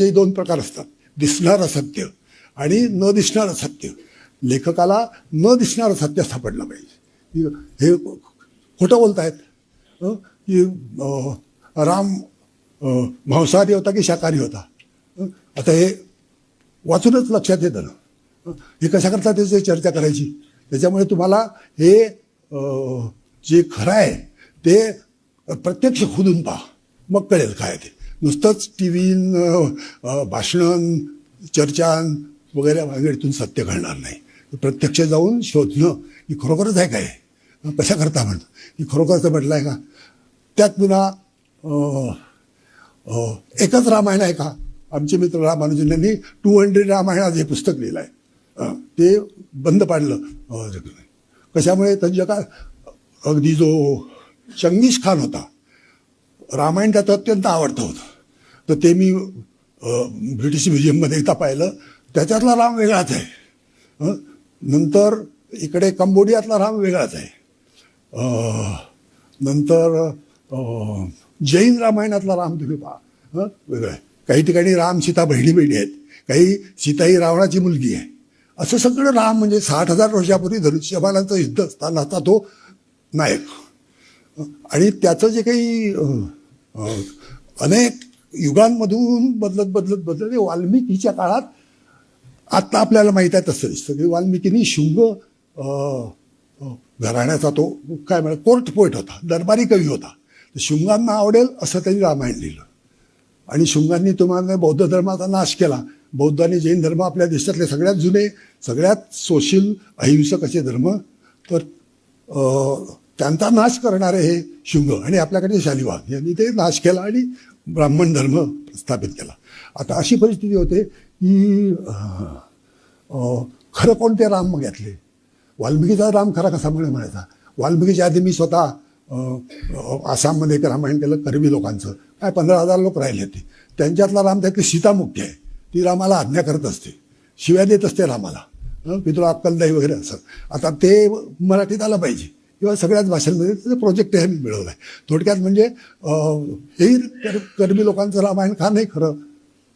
हे दोन प्रकार असतात. दिसणारं सत्य आणि न दिसणारं सत्य लेखकाला न दिसणारं सत्य सापडलं पाहिजे. हे खोटं बोलत आहेत की राम मांसाहारी होता की शाकाहारी होता? आता हे वाचूनच लक्षात येतं ना. हे? कशा करता त्याची चर्चा करायची? त्याच्यामुळे तुम्हाला हे जे खरं आहे ते प्रत्यक्ष खोदून पहा. मग कळेल काय ते. नुसतंच टी व्ही भाषणं चर्चा वगैरे वगैरेतून सत्य घडणार नाही. प्रत्यक्ष जाऊन शोधणं ही खरोखरच आहे काय? कशा करता म्हणतो की खरोखरच म्हटलं आहे का? त्यात पुन्हा एकच रामायण आहे का? आमचे मित्र रामानुजन यांनी टू हंड्रेड रामायणात हे पुस्तक लिहिलं आहे ते बंद पाडलं. कशामुळे? त्यांच्या का? अगदी जो चंगीश खान होता रामायण त्याचं अत्यंत आवडतं होतं. तर ते मी ब्रिटिश म्युझियममध्ये एकदा पाहिलं. त्याच्यातला राम वेगळाच आहे. हं? नंतर इकडे कंबोडियातला राम वेगळाच आहे. नंतर जैन रामायणातला राम तुम्ही पहा. हं? वेगळं आहे. काही ठिकाणी राम सीता बहिणी बहिणी आहेत. काही सीता ही रावणाची मुलगी आहे. असं सगळं राम म्हणजे साठ हजार वर्षापूर्वी धनुष्यबाणाचं युद्ध असतानाचा तो नायक. आणि त्याचं जे काही अनेक युगांमधून बदलत बदलत बदलत वाल्मिकीच्या काळात आत्ता आपल्याला माहीत आहे तसं दिसतं. की वाल्मिकीनी शुंग घराण्याचा तो काय म्हणा कोर्ट पोएट होता दरबारी कवी होता. तर शुंगांना आवडेल असं त्यांनी रामायण लिहिलं. आणि शुंगांनी तुम्हाला बौद्ध धर्माचा नाश केला. बौद्ध आणि जैन धर्म आपल्या देशातले सगळ्यात जुने सगळ्यात सोशील अहिंसक असे धर्म. तर त्यांचा नाश करणारे हे शुंग आणि आपल्याकडे शालिवाग यांनी ते नाश केला आणि ब्राह्मण धर्म स्थापित केला. आता अशी परिस्थिती होते की खरं कोणते राम मग यातले? वाल्मिकीचा राम खरा कसा म्हणे म्हणायचा? वाल्मिकीच्या आधी मी स्वतः आसाममध्ये एक रामायण केलं करवी लोकांचं. काय पंधरा हजार लोक राहिले ते त्यांच्यातला राम त्यातली सीता मुख्य आहे. ती रामाला आज्ञा करत असते. शिव्या देत असते रामाला. पितृ अक्कलदाई वगैरे असं. आता ते मराठीत आलं पाहिजे. किंवा सगळ्याच भाषांमध्ये त्याचा प्रोजेक्ट हे मी मिळवला आहे थोडक्यात म्हणजे हेही कर कर्मी लोकांचं रामायण का नाही खरं?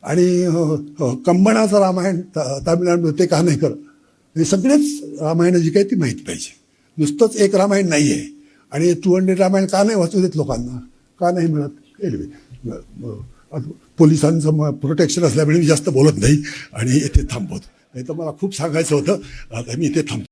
आणि कंबणाचं रामायण त- तामिळनाडूमध्ये ते का नाही खरं? हे सगळेच रामायण जी काही ती माहीत पाहिजे. नुसतंच एक रामायण नाही आहे आणि टू हंड्रेड रामायण का नाही वाचू देत लोकांना? का नाही मिळत? एनिवे पोलिसांचं प्रोटेक्शन असल्यामुळे मी जास्त बोलत नाही आणि इथे थांबवत. नाही तर मला खूप सांगायचं होतं. आता मी इथे थांबतो.